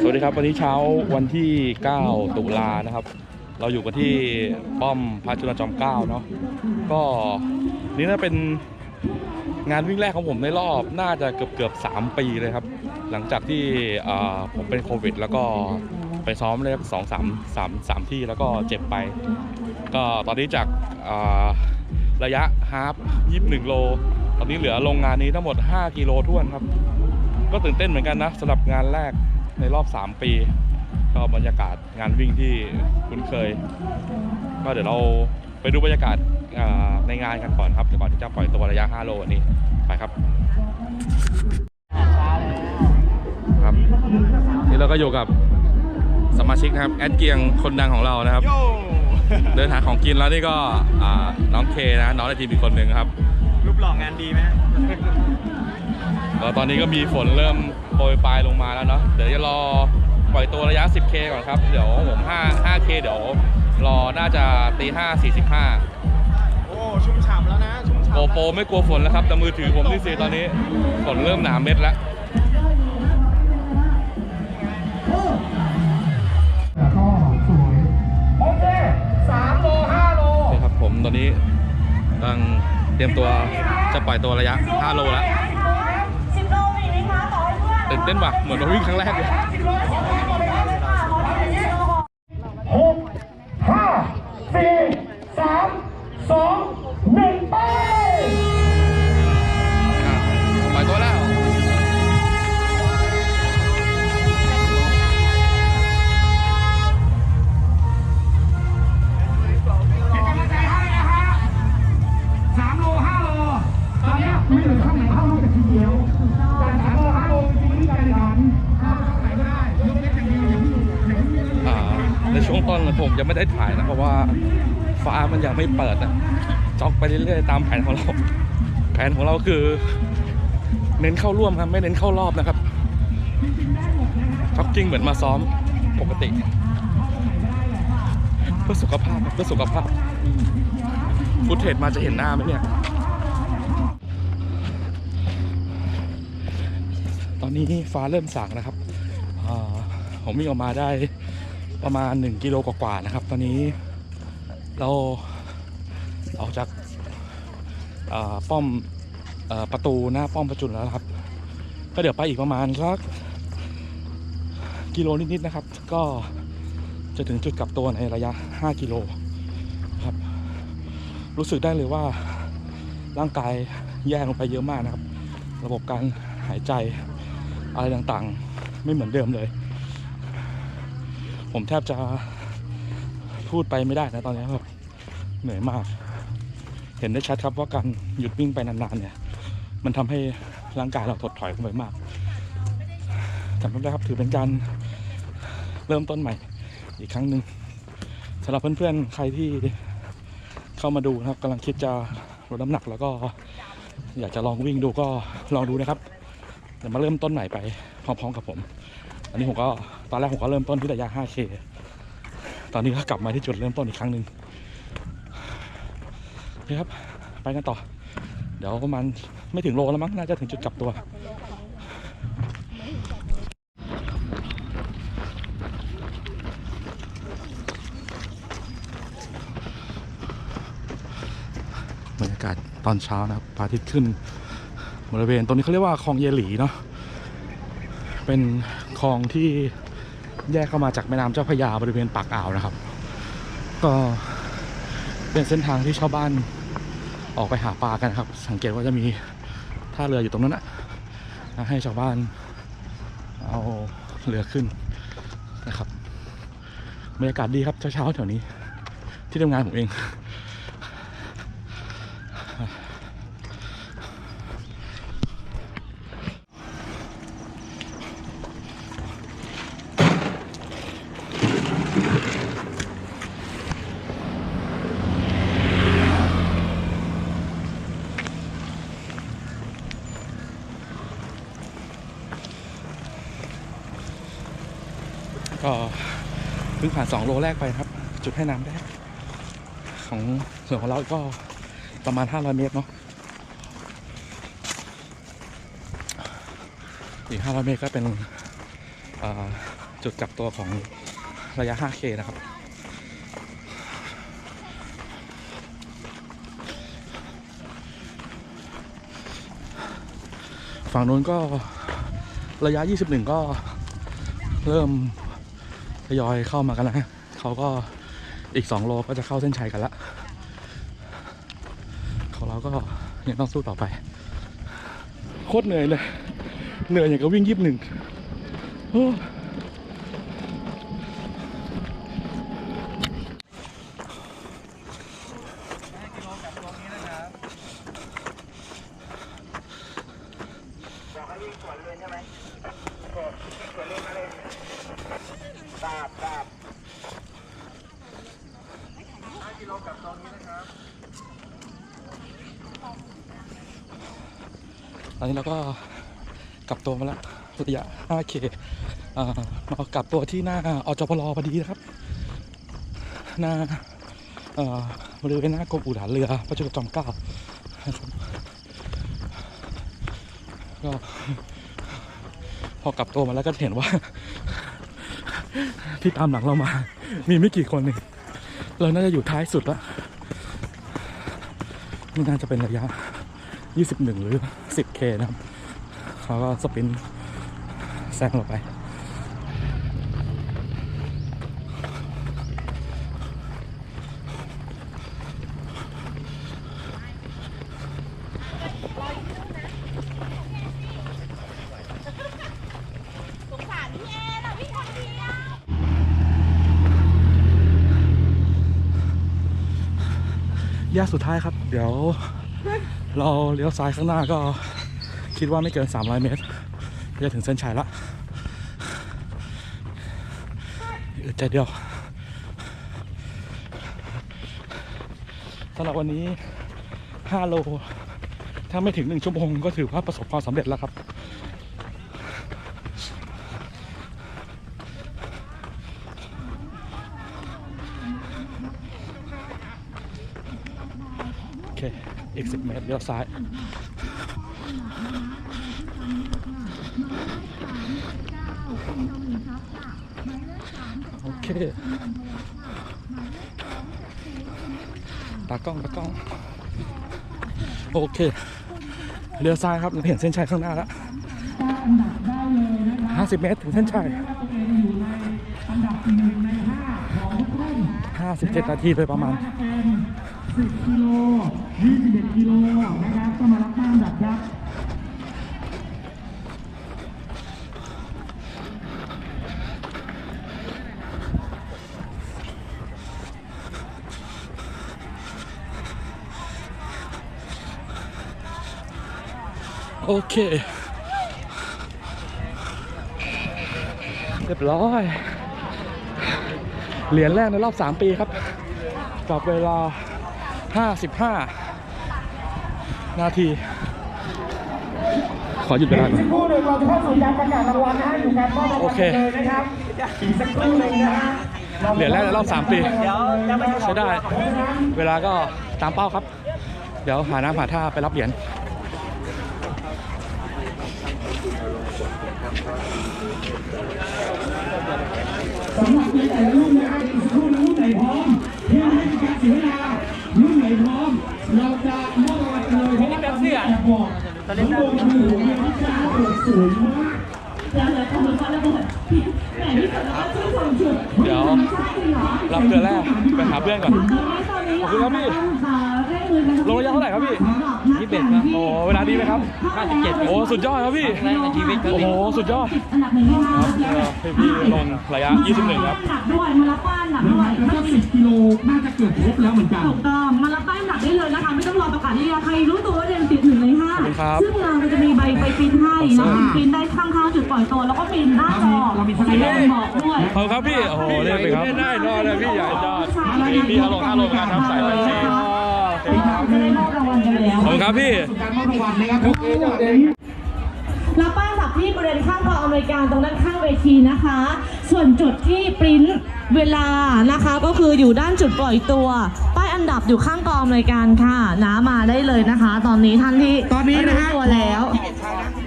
สวัสดีครับวันนี้เช้าวันที่ 9 ตุลานะครับ เราอยู่กันที่ป้อมพระจุลจอมเกล้าเนาะก็นี่น่าเป็นงานวิ่งแรกของผมในรอบน่าจะเกือบเกือบๆ3ปีเลยครับ หลังจากที่ผมเป็นโควิด แล้วก็ไปซ้อมเลยสองสามสามสามที่แล้วก็เจ็บไป ก็ตอนนี้จาการะยะฮาฟ21โล ตอนนี้เหลือโรงงานนี้ทั้งหมด 5 กิโลท้วนครับ ก็ตื่นเต้นเหมือนกันนะสำหรับงานแรก ในรอบ 3 ปี ก็บรรยากาศงานวิ่งที่คุ้นเคย ก็เดี๋ยวเราไปดูบรรยากาศอ่าในงานกันก่อนครับเดี๋ยวก่อนที่จะปล่อยตัวระยะ 5 โลวันนี้ไปครับครับ นี่เราก็อยู่กับสมาชิกนะครับแอดเกียงคนดังของเรานะครับโย่เดินหาของกินแล้วนี่ก็อ่าน้องเคนะน้องในทีมอีกคนหนึ่งครับรูปหล่องานดีไหมฮะ แล้วตอนนี้ก็มีฝนเริ่มโปรยปลายลงมาแล้วเนาะเดี๋ยวจะรอปล่อยตัวระยะ 10K ก่อนครับ เดี๋ยวผม 5 5K เดี๋ยวรอน่าจะตี5 45โอ้ ชุ่มฉ่ำแล้วนะ ชุ่มฉ่ำโกโปรไม่กลัวฝนแล้วครับ แต่มือถือผมนี่สิตอนนี้ฝนเริ่มหนาเม็ดแล้วแล้วก็สวยโอเคสามโลห้าโลนี่ครับผมตอนนี้กำลังเตรียมตัวจะปล่อยตัวระยะ 5 โลแล้ว ต่อให้เพื่อนตื่นเต้นว่ะเหมือนมาวิ่งครั้งแรกเลย ผมยังไม่ได้ถ่ายนะเพราะว่าฟ้ามันยังไม่เปิดนะจ็อกไปเรื่อยๆตามแผนของเราแผนของเราคือ เน้นเข้าร่วมครับไม่เน้นเข้ารอบนะครับจ็อกกิ้งเหมือนมาซ้อมปกติ เพื่อสุขภาพเพื่อสุขภาพฟุตเทจมาจะเห็นหน้าไหมเนี่ยตอนนี้ฟ้าเริ่มสางนะครับผมวิ่ออกมาได้ ประมาณ 1 กิโลกว่าๆนะครับ ตอนนี้เราออกจากาป้อมอประตูหน้าป้อมประจุแล้วครับ ก็เดี๋ยวไปอีกประมาณสักกิโลนิดๆนะครับ ก็จะถึงจุดกลับตัวในระยะ 5 กิโลครับ รู้สึกได้เลยว่าร่างกายแย่ลงไปเยอะมากนะครับ ระบบการหายใจอะไรต่างๆ ไม่เหมือนเดิมเลย ผมแทบจะพูดไปไม่ได้นะตอนนี้แบบเหนื่อยมาก เห็นได้ชัดครับว่าการหยุดวิ่งไปนานๆเนี่ย มันทำให้ร่างกายเราถดถอยลงไปมากแต่ไม่เป็นไรครับถือเป็นการเริ่มต้นใหม่อีกครั้งหนึ่งสำหรับเพื่อนๆ ใครที่เข้ามาดูนะครับกำลังคิดจะลดน้ำหนักแล้วก็อยากจะลองวิ่งดูก็ลองดูนะครับเดี๋ยวมาเริ่มต้นใหม่ไปพร้อมๆกับผม อันนี้ผมก็ตอนแรกผมก็เริ่มต้นที่ระยะ 5K ตอนนี้ก็กลับมาที่จุดเริ่มต้นอีกครั้งหนึ่งโอเคครับ ไปกันต่อ เดี๋ยวประมาณไม่ถึงโลแล้วมั้ง น่าจะถึงจุดกลับตัวบรรยากาศตอนเช้านะครับพระอาทิตย์ขึ้น บริเวณตรงนี้เขาเรียกว่าคลองเยหลีเนาะเป็น คลองที่แยกเข้ามาจากแม่น้ำเจ้าพระยาบริเวณปากอ่าวนะครับ ก็เป็นเส้นทางที่ชาวบ้านออกไปหาปลากันครับ สังเกตว่าจะมีท่าเรืออยู่ตรงนั้นนะให้ชาวบ้านเอาเรือขึ้นนะครับบรรยากาศดีครับเช้าๆแถวนี้ ที่ทำงานผมเอง ก็เพิ่งผ่าน 2 โลแรกไปครับ จุดให้น้ำแรกของส่วนของเราก็ประมาณ 500 เมตรเนาะอีก 500 เมตรก็เป็นจุดกลับตัวของระยะ 5K นะครับ ฝั่งนู้นก็ระยะ 21 ก็เริ่ม ทยอยเข้ามากันแล้วฮะเขาก็อีก 2 โลก็จะเข้าเส้นชัยกันละของเราก็ยังต้องสู้ต่อไป โคตรเหนื่อยเลย เหนื่อยอย่างกับวิ่งยิบหนึ่ง ตอนนี้เราก็กลับตัวมาแล้วระยะ 5K อ่ามากลับตัวที่หน้าอจพลพอดีนะครับ หน้าเอ่อบริเวณหน้ากรมอู่ฐานเรือพระจุลจอมเกล้านะครับก็พอกลับตัวมาแล้วก็เห็นว่า ที่ตามหลังเรามา มีไม่กี่คนเองเราน่าจะอยู่ท้ายสุดละนี่น่าจะเป็นระยะ 21 หรือ 10K นะครับเขาก็สปินแซงเราไปสงสากสุดท้ายครับ เดี๋ยว เราเลี้ยวซ้ายข้างหน้าก็คิดว่าไม่เกิน 300 เมตรจะถึงเส้นชัยละอึดใจเดียวสำหรับวันนี้ 5 โล ถ้าไม่ถึง 1 ชั่วโมงก็ถือว่าประสบความสำเร็จแล้วครับ 80 เมตรเลี้ยวซ้าย โอเค ตากล้องตากล้อง โอเค เลี้ยวซ้ายครับเห็นเส้นชัยข้างหน้าแล้ว 50 เมตรถึงเส้นชัย57 นาทีโดยประมาณ 10กิโล21กิโลนะครับก็มารับตามอันดับครับโอเค เรียบร้อย เหรียญแรกในรอบ 3 ปีครับ กับเวลา 55 นาที ขอหยุดเวลาก่อนสักครู่หนึ่งเราจะเข้าสู่การประกาศรางวัลนะฮะอยู่การมอบรางโอวัลเคเลยนะครับอีกสักครู่หนึ่งนะฮะเหรียญแรกในรอบ 3 ปี เดี๋ยวจะไปใช้ได้ เวลาก็ตามเป้าครับ เดี๋ยวหาน้ำหาท่าไปรับเหรียญ สำหรับในแต่ละรุ่นนะฮะอีกสักครู่หนึ่งรุ่นไหนพร้อมเพื่อให้เป็นการเสียเวลา บอกน้องโบมันอยู่ในวิชาเปิดสวยมากเดี๋ยวเดี๋ยวทำเหมือนกันแล้วบอกแหมนี่แบบว่าชื่อส่งจุดเดี๋ยวรับเรือแรกไปหาเพื่อนก่อน ขอบคุณครับพี่ ลงระยะเท่าไหร่ครับพี่ยี่สิบเอ็ดครับโอ้เวลาดีไหมครับ57โอ้สุดยอดครับพี่แรกในชีวิตครับโอ้โหสุดยอดอันดับหนึ่งให้คมารับเออพี่พี่ลงระยะ21ครับหนักด้วยมารับป้ายหนักแล้วด้วยก็สิบกิโลน่าจะเกือบครบแล้วเหมือนกันถูกต้องมารับป้ายหนักได้เลยนะคะไม่ต้องรอประกาศที่ใครรู้ตัวว่าเรียนติดหนึ่งในห้าขอบ คุณครับ ซึ่งเราจะมีใบไปปริ้นให้เนาะปริ้นได้ข้างๆจุดปล่อยตัวแล้วก็ปริ้นหน้าจอเรามีใส่ลงบอกด้วยขอบคุณครับพี่ โอ้โหเรียกเลยครับได้นอนเลยพี่ใหญ่ยอดพี่พี่ฮัลโหลฮัลโหลกันครับสายวันซีจะได้มอบรางวัลกันแล้วขอบคุณครับพี่การมอบรางวัลนะครับทุกคนเดี๋ยวนี้รับป้ายสับที่บริเวณข้างกองอำนวยการตรงด้านข้างเวทีนะคะ ส่วนจุดที่ปริ้นเวลานะคะก็คืออยู่ด้านจุดปล่อยตัวป้าย อันดับอยู่ข้างกองอำนวยการค่ะนะมาได้เลยนะคะ ตอนนี้ท่านที่ตอนนี้นะฮะ รู้ตัวแล้ว ข